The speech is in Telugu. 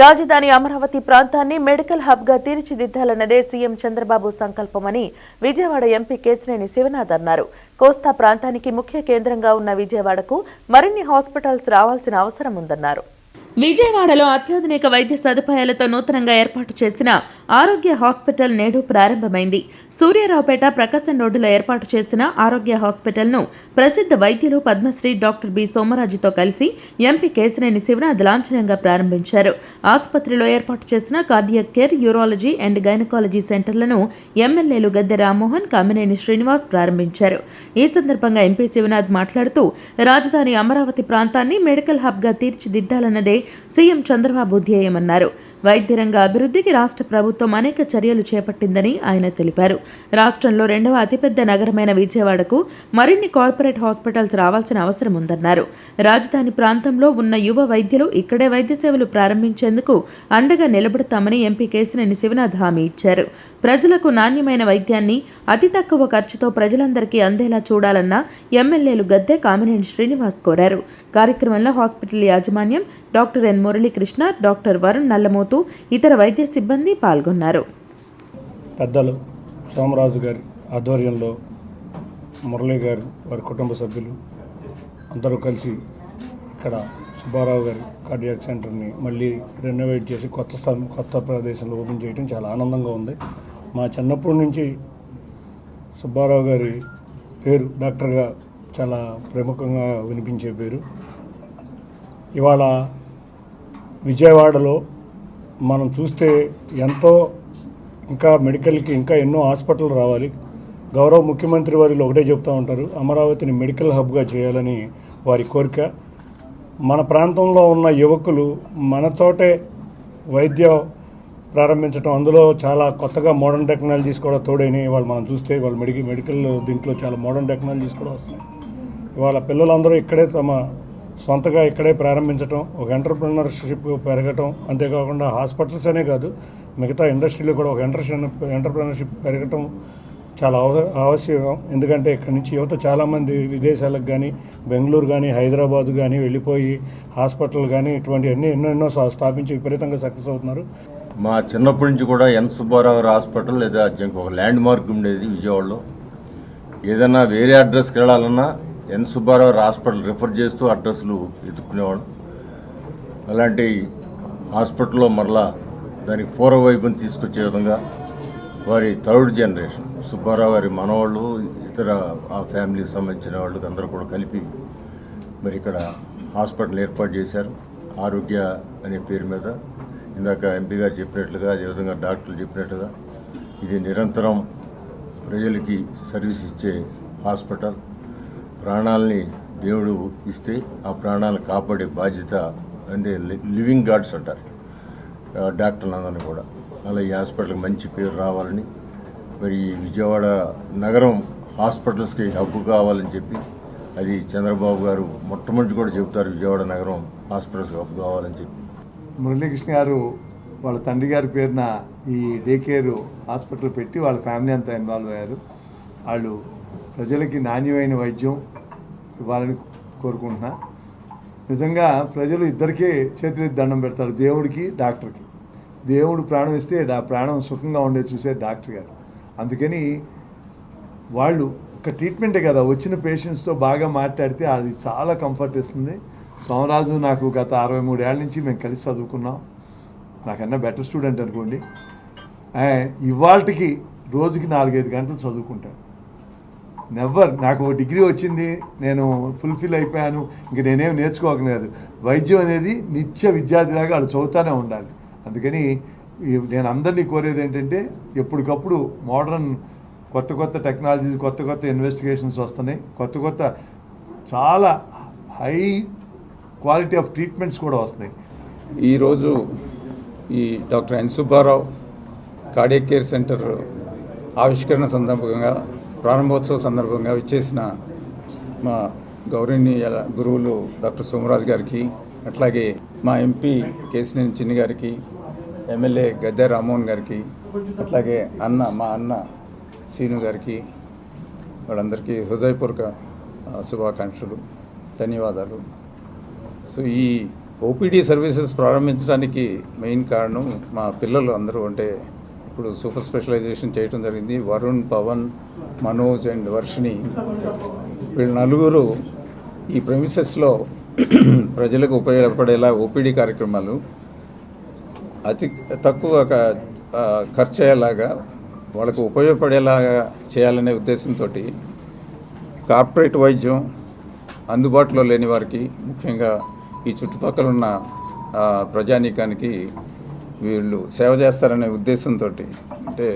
రాజధాని అమరావతి ప్రాంతాన్ని మెడికల్ హబ్గా తీర్చిదిద్దాలన్నదే సీఎం చంద్రబాబు సంకల్పమని విజయవాడ ఎంపీ కేశినేని శివనాథ్ అన్నారు. కోస్తా ప్రాంతానికి ముఖ్య కేంద్రంగా ఉన్న విజయవాడకు మరిన్ని హాస్పిటల్స్ రావాల్సిన అవసరం ఉందన్నారు. విజయవాడలో అత్యాధునిక వైద్య సదుపాయాలతో నూతనంగా ఏర్పాటు చేసిన ఆరోగ్య హాస్పిటల్ నేడు ప్రారంభమైంది. సూర్యారావుపేట ప్రకాశం రోడ్డులో ఏర్పాటు చేసిన ఆరోగ్య హాస్పిటల్ను ప్రసిద్ధ వైద్యులు పద్మశ్రీ డాక్టర్ బి. సోమరాజుతో కలిసి ఎంపీ కేశినేని శివనాథ్ లాంఛనంగా ప్రారంభించారు. ఆసుపత్రిలో ఏర్పాటు చేసిన cardiac care urology and gynaecology సెంటర్లను ఎమ్మెల్యేలు గద్దె రామ్మోహన్ కామినేని శ్రీనివాస్ ప్రారంభించారు. ఈ సందర్భంగా ఎంపీ శివనాథ్ మాట్లాడుతూ రాజధాని అమరావతి ప్రాంతాన్ని మెడికల్ హబ్గా తీర్చిదిద్దాలన్నదే సీఎం చంద్రబాబు ధ్యేయమన్నారు. వైద్య రంగ అభివృద్ధికి రాష్ట్ర ప్రభుత్వం అనేక చర్యలు చేపట్టిందని ఆయన తెలిపారు. రాష్ట్రంలో రెండవ అతిపెద్ద నగరమైన విజయవాడకు మరిన్ని కార్పొరేట్ హాస్పిటల్స్ రావాల్సిన అవసరం ఉందన్నారు. రాజధాని ప్రాంతంలో ఉన్న యువ వైద్యులు ఇక్కడే వైద్య సేవలు ప్రారంభించేందుకు అండగా నిలబడతామని ఎంపీ కేసినేని శివనాథ్ హామీ ఇచ్చారు. ప్రజలకు నాణ్యమైన వైద్యాన్ని అతి తక్కువ ఖర్చుతో ప్రజలందరికీ అందేలా చూడాలన్న ఎమ్మెల్యేలు గద్దె కామినేని శ్రీనివాస్ కోరారు. కార్యక్రమంలో హాస్పిటల్ యాజమాన్యం doctor N Muralikrishna doctor Varun Nallamothu ఇతర వైద్య సిబ్బంది పాల్గొన్నారు. పెద్దలు సోమరాజు గారి ఆధ్వర్యంలో మురళీ గారు వారి కుటుంబ సభ్యులు అందరూ కలిసి ఇక్కడ సుబ్బారావు గారి కార్డియాక్ సెంటర్ని మళ్ళీ రెనోవేట్ చేసి కొత్త స్థలం కొత్త ప్రదేశంలో ఓపెన్ చేయడం చాలా ఆనందంగా ఉంది. మా చిన్నప్పటి నుంచి సుబ్బారావు గారి పేరు డాక్టర్గా చాలా ప్రముఖంగా వినిపించే పేరు. ఇవాళ విజయవాడలో మనం చూస్తే ఎంతో ఇంకా మెడికల్కి ఇంకా ఎన్నో హాస్పిటల్ రావాలి. గౌరవ ముఖ్యమంత్రి వారిలో ఒకటే చెప్తూ ఉంటారు అమరావతిని మెడికల్ హబ్గా చేయాలని వారి కోరిక. మన ప్రాంతంలో ఉన్న యువకులు మన చోటే వైద్య ప్రారంభించడం అందులో చాలా కొత్తగా మోడర్న్ టెక్నాలజీస్ కూడా తోడైనవి వాళ్ళు మనం చూస్తే వాళ్ళు మెడికల్ మెడికల్ దీంట్లో చాలా మోడర్న్ టెక్నాలజీస్ కూడా వస్తున్నాయి. ఇవాళ పిల్లలందరూ ఇక్కడే తమ సొంతగా ఇక్కడే ప్రారంభించడం ఒక ఎంటర్ప్రినర్షిప్ పెరగటం అంతేకాకుండా హాస్పిటల్స్ అనే కాదు మిగతా ఇండస్ట్రీలో కూడా ఒక ఎంటర్ ఎంటర్ప్రినర్షిప్ పెరగటం చాలా అవ ఆవశ్యకం. ఎందుకంటే ఇక్కడి నుంచి యువత చాలామంది విదేశాలకు కానీ బెంగళూరు కానీ హైదరాబాద్ కానీ వెళ్ళిపోయి హాస్పిటల్ కానీ ఇటువంటి అన్ని ఎన్నో ఎన్నో స్థా- స్థాపించి విపరీతంగా సక్సెస్ అవుతున్నారు. మా చిన్నప్పటి నుంచి కూడా ఎన్ సుబ్బారావు హాస్పిటల్ లేదా ఒక ల్యాండ్ మార్క్ ఉండేది విజయవాడలో. ఏదైనా వేరే అడ్రస్కి వెళ్ళాలన్నా ఎన్ సుబ్బారావు హాస్పిటల్ రిఫర్ చేస్తూ అడ్రస్లు ఎత్తుక్కునేవాడు అలాంటి హాస్పిటల్లో మరలా దానికి పూర్వ వైపుని తీసుకొచ్చే విధంగా వారి థర్డ్ జనరేషన్ సుబ్బారావు గారి మనవాళ్ళు ఇతర ఆ ఫ్యామిలీకి సంబంధించిన వాళ్ళకి అందరూ కూడా కలిపి మరి ఇక్కడ హాస్పిటల్ ఏర్పాటు చేశారు. ఆరోగ్య అనే పేరు మీద ఇందాక ఎంపీ గారు చెప్పినట్లుగా అదేవిధంగా డాక్టర్లు చెప్పినట్లుగా ఇది నిరంతరం ప్రజలకి సర్వీస్ ఇచ్చే హాస్పిటల్. ప్రాణాలని దేవుడు ఇస్తే ఆ ప్రాణాలను కాపాడే బాధ్యత అంటే లి- లివింగ్ గాడ్స్ అంటారు. డాక్టర్లు డాక్టర్లందరినీ కూడా. అలా ఈ హాస్పిటల్కి మంచి పేరు రావాలని మరి ఈ విజయవాడ నగరం హాస్పిటల్స్కి హబ్బు కావాలని చెప్పి అది చంద్రబాబు గారు మొట్టమొదటి కూడా చెబుతారు విజయవాడ నగరం హాస్పిటల్స్కి హబ్బు కావాలని చెప్పి. మురళీకృష్ణ గారు వాళ్ళ తండ్రి గారి పేరున ఈ డే కేర్ హాస్పిటల్ పెట్టి వాళ్ళ ఫ్యామిలీ అంతా ఇన్వాల్వ్ అయ్యారు. వాళ్ళు ప్రజలకి నాణ్యమైన వైద్యం ఇవ్వాలని కోరుకుంటున్నా. నిజంగా ప్రజలు ఇద్దరికీ చేతులెత్తి దండం పెడతారు దేవుడికి డాక్టర్కి. దేవుడు ప్రాణం ఇస్తే డా ప్రాణం సుఖంగా ఉండేది చూసే డాక్టర్ గారు. అందుకని వాళ్ళు ఒక ట్రీట్మెంటే కదా వచ్చిన పేషెంట్స్తో బాగా మాట్లాడితే అది చాలా కంఫర్ట్ ఇస్తుంది. సోమరాజు నాకు గత అరవై మూడేళ్ళ నుంచి మేము కలిసి చదువుకున్నాం. నాకన్నా బెటర్ స్టూడెంట్ అనుకోండి. ఇవాళకి రోజుకి నాలుగైదు గంటలు చదువుకుంటాను నెవర్ నాకు ఓ డిగ్రీ వచ్చింది. నేను ఫుల్ఫిల్ అయిపోయాను. ఇంక నేనేం నేర్చుకోకలేదు వైద్యం అనేది నిత్య విద్యార్థిలాగా వాళ్ళు చదువుతూనే ఉండాలి. అందుకని నేను అందరినీ కోరేది ఏంటంటే ఎప్పటికప్పుడు మోడర్న్ కొత్త కొత్త టెక్నాలజీస్ కొత్త కొత్త ఇన్వెస్టిగేషన్స్ వస్తున్నాయి. కొత్త కొత్త చాలా హై క్వాలిటీ ఆఫ్ ట్రీట్మెంట్స్ కూడా వస్తున్నాయి. ఈరోజు ఈ doctor N Subbarao cardiac care centre ఆవిష్కరణ సందర్భంగా ప్రారంభోత్సవ సందర్భంగా ఇచ్చేసిన మా గౌరవనీయ గురువులు డాక్టర్ సోమరాజు గారికి అట్లాగే మా ఎంపీ కేసినేని చిన్ని గారికి ఎమ్మెల్యే గద్దె రామ్మోహన్ గారికి అట్లాగే అన్న మా అన్న సీను గారికి వాళ్ళందరికీ హృదయపూర్వక శుభాకాంక్షలు ధన్యవాదాలు. సో ఈ ఓపీడీ సర్వీసెస్ ప్రారంభించడానికి మెయిన్ కారణం మా పిల్లలు అందరూ అంటే ఇప్పుడు సూపర్ స్పెషలైజేషన్ చేయడం జరిగింది. వరుణ్ పవన్ మనోజ్ అండ్ వర్షిణి వీళ్ళు నలుగురు ఈ ప్రెమిసెస్లో ప్రజలకు ఉపయోగపడేలా ఓపీడీ కార్యక్రమాలు అతి తక్కువ క- ఖర్చు అయ్యేలాగా వాళ్ళకు ఉపయోగపడేలాగా చేయాలనే ఉద్దేశంతో కార్పొరేట్ వైద్యం అందుబాటులో లేని వారికి ముఖ్యంగా ఈ చుట్టుపక్కల ఉన్న ప్రజానీకానికి వీళ్ళు సేవ చేస్తారనే ఉద్దేశంతో అంటే